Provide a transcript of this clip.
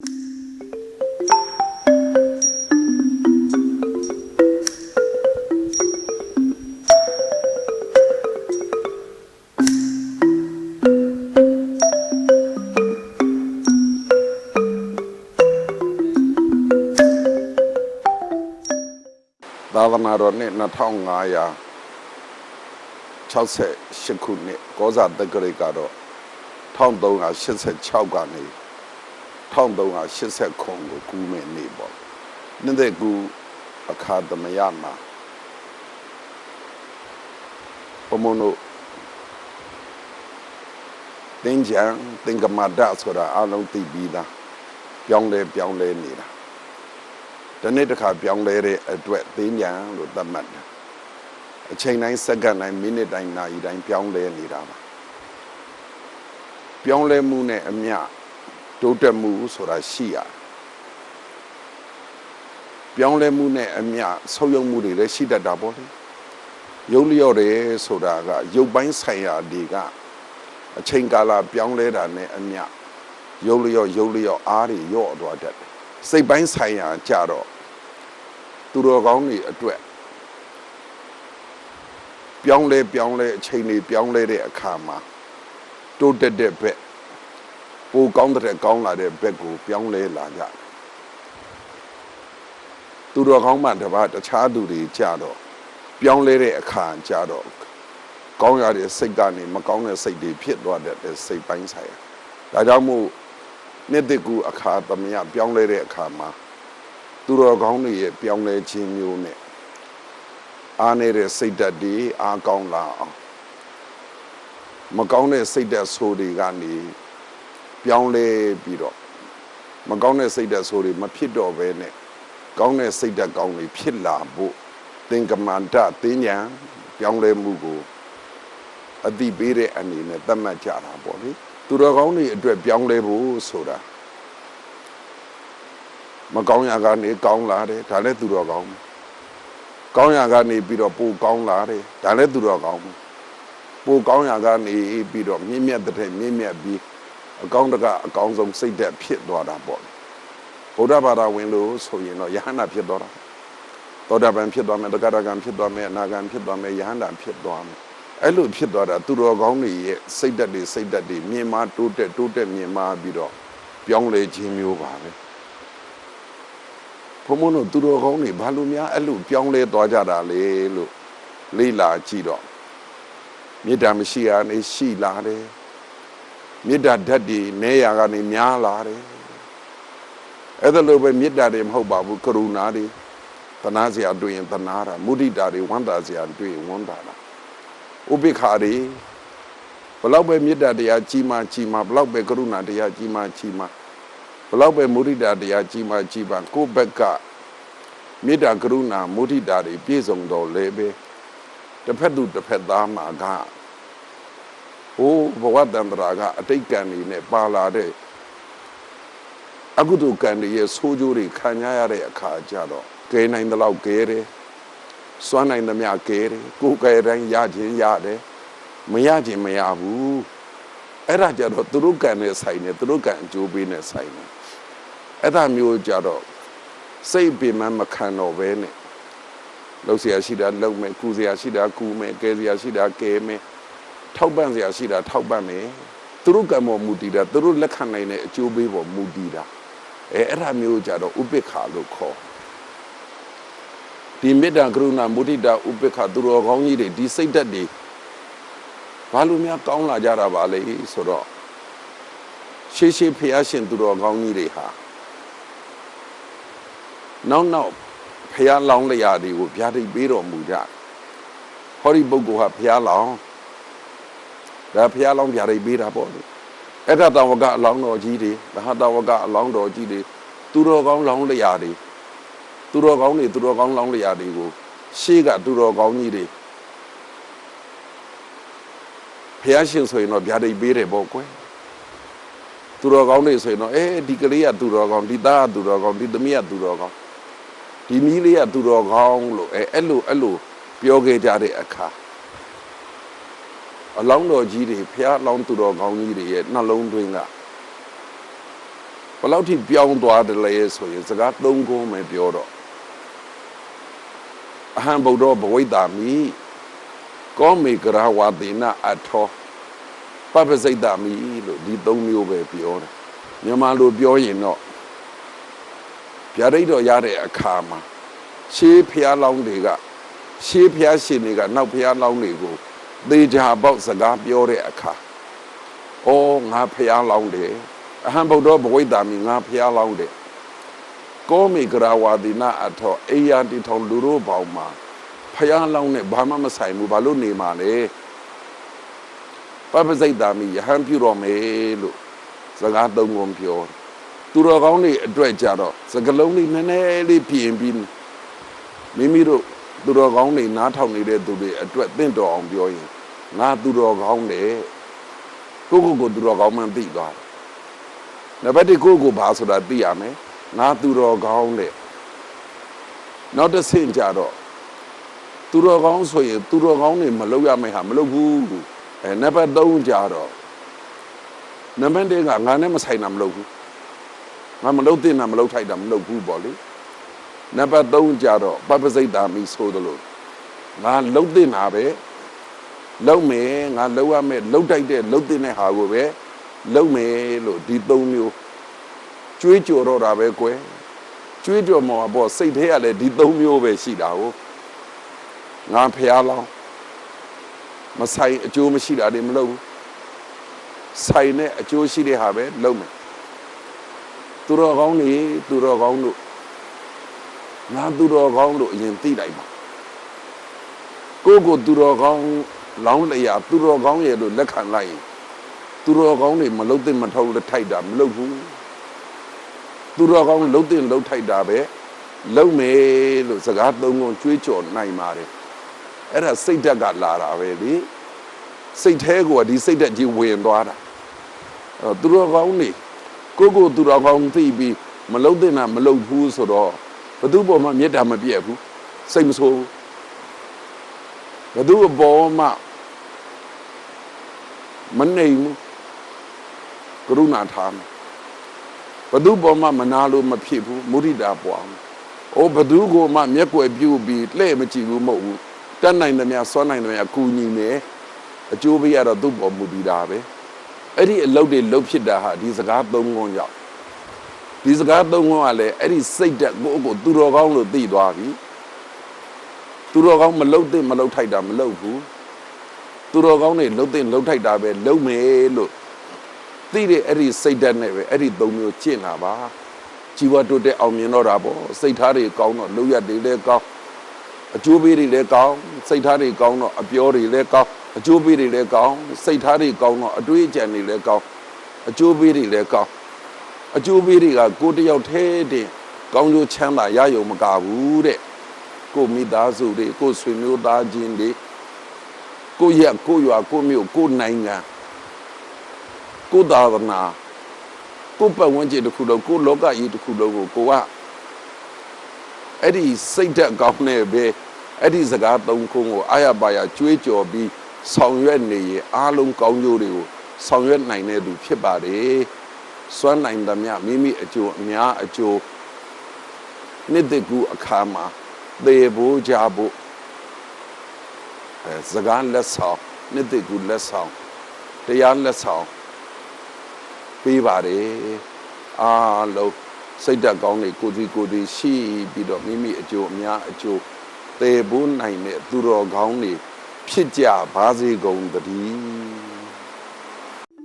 သာသနာတော်နှစ်2568ခုနှစ်ကောဇာတက္ကရာကတော့1386ကနေ 1389ကိုကူးမဲ့နေ့ပေါ့နေ့တဲ့ကူအခါသမယမှာဘုံမနုတင်ကြံတင်ကမဒဆိုတာအလုံးသိပြီးသားပြောင်းလဲပြောင်းလဲနေတာဒီနေ့တစ်ခါပြောင်းလဲတဲ့အတွက်သင်းညာလို့သတ်မှတ်တယ်အချိန်တိုင်းစက္ကန့်တိုင်းမိနစ်တိုင်းနာရီတိုင်းပြောင်းလဲနေတာပါပြောင်းလဲမှုနဲ့အမျှ တိုးတက်မှုဆိုတာရှိရတယ်ပြောင်းလဲမှုနဲ့အမျှဆုပ်ယုပ်မှုတွေလည်းရှိတတ်တာပေါ့လေရုပ်လျော့တယ်ဆိုတာကရုပ်ပိုင်းဆိုင်ရာတွေကအချိန်ကာလပြောင်းလဲတာနဲ့အမျှရုပ်လျော့ရုပ်လျော့အားတွေလျော့သွားတတ်တယ်စိတ်ပိုင်းဆိုင်ရာကြတော့သူတော်ကောင်းတွေအတွက်ပြောင်းလဲပြောင်းလဲအချိန်တွေပြောင်းလဲတဲ့အခါမှာတိုးတက်တဲ့ဘက် ပိုကောင်းတဲ့ကောင်းလာတဲ့ဘက်ကိုပြောင်းလဲလာကြတယ်သူတော်ကောင်းမှတပါတခြားသူတွေကြတော့ပြောင်းလဲတဲ့အခါကြတော့ကောင်းရတဲ့စိတ်ကနေမကောင်းတဲ့စိတ်တွေဖြစ်သွားတတ်တဲ့စိတ်ပိုင်းဆိုင်ရာဒါကြောင့်မို့နှစ်တကူအခါသမယပြောင်းလဲတဲ့အခါမှာသူတော်ကောင်းတွေရဲ့ပြောင်းလဲခြင်းမျိုးနဲ့အားနေတဲ့စိတ်ဓာတ်တွေအားကောင်းလာအောင်မကောင်းတဲ့စိတ်ဓာတ်ဆိုးတွေကနေ ပြောင်းလဲပြီးတော့မကောင်းတဲ့စိတ်ဓာတ်ဆိုးတွေမဖြစ်တော့ဘဲနဲ့ကောင်းတဲ့စိတ်ဓာတ်ကောင်းတွေဖြစ်လာဖို့သင်္ကမန္တသင်ညာပြောင်းလဲမှုကိုအတိပေးတဲ့အနေနဲ့သတ်မှတ်ကြတာပေါ့လေသူတော်ကောင်းတွေအတွက်ပြောင်းလဲဖို့ဆိုတာမကောင်းရာကနေကောင်းလာတယ်ဒါလည်းသူတော်ကောင်းပဲကောင်းရာကနေပြီးတော့ပိုကောင်းလာတယ်ဒါလည်းသူတော်ကောင်းပဲပိုကောင်းရာကနေပြီးတော့မြင့်မြတ်တဲ့မြင့်မြတ်ပြီး အကောင်းတကအကောင်းဆုံးစိတ်သက်ဖြစ်သွားတာပေါ့ဗုဒ္ဓဘာသာဝင်လို့ဆိုရင်တော့ယဟန္တာဖြစ်သွားတာသောတာပန်ဖြစ်သွားမယ်တက္ကရာကံဖြစ်သွားမယ်အနာဂံဖြစ်သွားမယ်ယဟန္တာဖြစ်သွားမယ်အဲ့လိုဖြစ်သွားတာသူတော်ကောင်းတွေရဲ့စိတ်ဓာတ်တွေစိတ်ဓာတ်တွေမြင်မာတိုးတက်တိုးတက်မြင်မာပြီးတော့ပြောင်းလဲခြင်းမျိုးပါပဲဘုံမတို့သူတော်ကောင်းတွေဘာလို့များအဲ့လိုပြောင်းလဲသွားကြတာလဲလို့လေ့လာကြည့်တော့မေတ္တာမရှိရနေရှိလာတယ် မေတ္တာဓာတ်တွေနေရာကနေများလာတယ်အဲ့ဒါလိုပဲမေတ္တာတွေမဟုတ်ပါဘူးကရုဏာတွေသနာစရာတွေ့ရင်သနာတာမုဒိတာတွေဝန္တာစရာတွေ့ရင်ဝန္တာတာဥပိ္ပခာတွေဘလောက်ပဲမေတ္တာတရားကြီးမှကြီးမှဘလောက်ပဲကရုဏာတရားကြီးမှကြီးမှဘလောက်ပဲမုဒိတာတရားကြီးမှကြီးမှကိုယ့်ဘက်ကမေတ္တာကရုဏာမုဒိတာတွေပြည့်စုံတော်လဲပဲတစ်ဖက်သူတစ်ဖက်သားမှာက ဟိုးဘဝတန္တရာကအတိတ်ကံတွေနဲ့ပါလာတဲ့အကုသိုလ်ကံတွေရဲ့ဆိုးကျိုးတွေခံရရတဲ့အခါကျတော့ကဲနိုင်တဲ့လောက်ကဲတယ် စွမ်းနိုင်သမျှကဲတယ်ကိုယ်ကဲတိုင်းရခြင်းရတယ်မရခြင်းမရဘူးအဲ့ဒါကြတော့သူတို့ကံနဲ့ဆိုင်တယ်သူတို့ကံအကျိုးပေးနဲ့ဆိုင်တယ်အဲ့ဒါမျိုးကြတော့စိတ်ပင်မမခံတော့ဘဲနဲ့လှုပ်เสียရှိတာလှုပ်မယ်ကူเสียရှိတာကူမယ်ကဲเสียရှိတာကဲမယ် ထောက်ပံ့စရာရှိတာထောက်ပံ့မယ်သူတို့ကံပေါ်မူတည်တာသူတို့လက်ခံနိုင်တဲ့အကျိုးပေးပေါ်မူတည်တာအဲအဲ့ဒါမျိုးကြတော့ဥပိ္ပခာလို့ခေါ်ဒီမေတ္တာကရုဏာမုဒိတာဥပိ္ပခာသူတော်ကောင်းကြီးတွေဒီစိတ်ဓာတ်တွေဘာလို့များကောင်းလာကြတာပါလဲဆိုတော့ရှေးရှေးဖျားရှင်သူတော်ကောင်းကြီးတွေဟာနောက်နောက်ဖျားလောင်းလျာတွေကိုဗျာဒိတ်ပေးတော်မူကြဟောဒီပုဂ္ဂိုလ်ဟာဖျားလောင်း ဒါဖះလောင်းဗျာဒိတ်ပေးတာပေါ့လေအဲ့ဒါတဝကအလောင်းတော်ကြီးတွေဒါဟာတဝကအလောင်းတော်ကြီးတွေသူတော်ကောင်းလောင်းလျာတွေသူတော်ကောင်းတွေသူတော်ကောင်းလောင်းလျာတွေကိုရှေးကသူတော်ကောင်းကြီးတွေဖះရှင်ဆိုရင်တော့ဗျာဒိတ်ပေးတယ်ပေါ့ကွယ်သူတော်ကောင်းတွေဆိုရင်တော့အဲဒီကလေးကသူတော်ကောင်းဒီသားကသူတော်ကောင်းဒီသမီးကသူတော်ကောင်းဒီမီးလေးကသူတော်ကောင်းလို့အဲအဲ့လိုအဲ့လိုပြောခဲ့ကြတဲ့အခါ အလောင်းတော်ကြီးတွေဖះလောင်းသူတော်ကောင်းကြီးတွေရဲ့နှလုံးသွင်းကဘယ်လောက်ထိပြောင်းသွားတယ်လဲဆိုရင်စကားသုံးခုမှပြောတော့အဟံဗုဒ္ဓဘဝိတ္တာမိကောမေကရဝတိနအထောပပစိတ်တာမိလို့ဒီသုံးမျိုးပဲပြောတယ်မြန်မာလိုပြောရင်တော့ဗျာဒိတ်တော်ရတဲ့အခါမှာရှေးဖျားလောင်းတွေကရှေးဖျားရှင်တွေကနောက်ဖျားလောင်းတွေကို သေချာပေါက်စကားပြောတဲ့အခါဩငါဖျားလောင်းတယ်အဟံဗုဒ္ဓဘဝိတ္တာမိငါဖျားလောင်းတယ်ကောမေကရဝတိနအထောအေယာတီထောင်လူတို့ပေါင်းမှာဖျားလောင်းနဲ့ဘာမှမဆိုင်ဘူးဘာလို့နေမှာလဲပပစိတ်တာမိယဟန်ပြုတော်မယ်လို့စကားသုံးခုပြောတယ်သူတော်ကောင်းတွေအတွက်ကြတော့စကလုံးလေးနည်းနည်းလေးပြင်ပြီးမိမိတို့ သူတော်ကောင်းတွေနားထောင်နေတဲ့သူတွေအတွက်တင့်တော်အောင်ပြောရင်ငါသူတော်ကောင်းတယ်ကိုကိုကိုသူတော်ကောင်းမှန်သိသွားတယ်နံပါတ်1ကိုကိုဘာဆိုတာသိရမယ်ငါသူတော်ကောင်းတယ်နောက်တစ်ဆင့်ကြတော့သူတော်ကောင်းဆိုရင်သူတော်ကောင်းတွေမလုပ်ရမယ့်ဟာမလုပ်ဘူးအဲနံပါတ်3ကြတော့နံပါတ်1ကငါနဲ့မဆိုင်တာမလုပ်ဘူးငါမလုပ်တင်တာမလုပ်ထိုက်တာမလုပ်ဘူးပေါ့လေ နံပါတ်3ကြတော့ပပစိတ်တာမိဆိုသလိုငါလှုပ်တင်တာပဲလှုပ်မယ်ငါလှုပ်ရမယ်လှုပ်တိုက်တဲ့လှုပ်တင်တဲ့ဟာကိုပဲလှုပ်မယ်လို့ဒီ3မျိုးကျွေးကြော်တော့တာပဲကွယ်ကျွေးကြော်မှာပေါ့စိတ်ထဲကလည်းဒီ3မျိုးပဲရှိတာကိုငါဖျားလောင်းမဆိုင်အကျိုးမရှိတာတွေမလုပ်ဘူးဆိုင်နဲ့အကျိုးရှိတဲ့ဟာပဲလုပ်မယ်သူတော်ကောင်းနေသူတော်ကောင်းတို့ ငါသူတော်ကောင်းတို့အရင်သိလိုက်ပါကိုယ့်ကိုသူတော်ကောင်းလောင်းလျာသူတော်ကောင်းရဲ့လို့လက်ခံလိုက်ရင်သူတော်ကောင်းတွေမလုတ်တဲ့မထုတ်လက်ထိုက်တာမလုတ်ဘူးသူတော်ကောင်းလုတ်တဲ့လုတ်ထိုက်တာပဲလုံမယ်လို့စကားသုံးခုကျွေးကြော်နိုင်ပါတယ်အဲ့ဒါစိတ်ဓာတ်ကလာတာပဲလေစိတ်แท้ကိုကဒီစိတ်ဓာတ်ကြီးဝင်သွားတာအဲ့တော့သူတော်ကောင်းတွေကိုကိုသူတော်ကောင်းသိပြီးမလုတ်တဲ့နာမလုတ်ဘူးဆိုတော့ ဘသူပေါ်မှာမေတ္တာမပြည့်ဘူးစိတ်မဆိုးဘူးဘသူအပေါ်မှာမနေဘူးကရုဏာထားမယ်ဘသူပေါ်မှာမနာလို့မဖြစ်ဘူးမုဒိတာပွားမယ်အိုးဘသူကိုမှမျက်ွယ်ပြုတ်ပြီးလှဲ့မကြည့်ဘူးမဟုတ်ဘူးတတ်နိုင်သမျှစွမ်းနိုင်သမျှကူညီမယ်အကျိုးပေးရတော့သူ့ပေါ်မူတည်တာပဲအဲ့ဒီအလုပ်တွေလုပ်ဖြစ်တာဟာဒီစကားသုံးခုကြောင့် ဒီစကားသုံးခုကလည်းအဲ့ဒီစိတ်တက်ကိုယ့်ကိုသူတော်ကောင်းလို့သိသွားပြီသူတော်ကောင်းမလုတ်တဲ့မလုတ်ထိုက်တာမလုတ်ဘူးသူတော်ကောင်းတွေလုတ်တဲ့လုတ်ထိုက်တာပဲလုတ်မယ်လို့သိတဲ့အဲ့ဒီစိတ်တက်နဲ့ပဲအဲ့ဒီသုံးမျိုးကျင့်တာပါជីဝတုတ်တဲ့အောင်မြင်တော့တာပေါ့စိတ်ထားတွေကောင်းတော့လုံရတွေလည်းကောင်းအကျိုးပေးတွေလည်းကောင်းစိတ်ထားတွေကောင်းတော့အပြောတွေလည်းကောင်းအကျိုးပေးတွေလည်းကောင်းစိတ်ထားတွေကောင်းတော့အတွေးအကြံတွေလည်းကောင်းအကျိုးပေးတွေလည်းကောင်း အကျိုးပေးတွေကကိုယ်တယောက်ထဲတင်ကောင်းကျိုးချမ်းသာရယုံမကဘူးတဲ့ကိုမိသားစုတွေကိုဆွေမျိုးသားချင်းတွေကိုရက်ကိုရွာကိုမြို့ကိုနိုင်ငံကိုသာသနာကိုပတ်ဝန်းကျင်တစ်ခုလုံးကိုလောကကြီးတစ်ခုလုံးကိုကိုကအဲ့ဒီစိတ်ဓာတ်ကောင်းတဲ့ပဲအဲ့ဒီစကားသုံးခုကိုအာရပါရကြွေးကြော်ပြီးဆောင်ရွက်နေရင်အားလုံးကောင်းကျိုးတွေကိုဆောင်ရွက်နိုင်တဲ့သူဖြစ်ပါတယ် စွမ်းနိုင်သမျှမိမိအကျိုးအများအကျိုးနှစ်သက်ကူအခါမှာသေဖို့ကြဖို့အဲစကားလက်ဆောင်နှစ်သက်ကူလက်ဆောင်တရားလက်ဆောင်ပေးပါတယ်အားလုံးစိတ်ဓာတ်ကောင်းတွေကိုယ်စီကိုယ်စီရှိပြီးတော့မိမိအကျိုးအများအကျိုးသေဖို့နိုင်တဲ့သူတော်ကောင်းတွေဖြစ်ကြပါစေကုန်သတည်း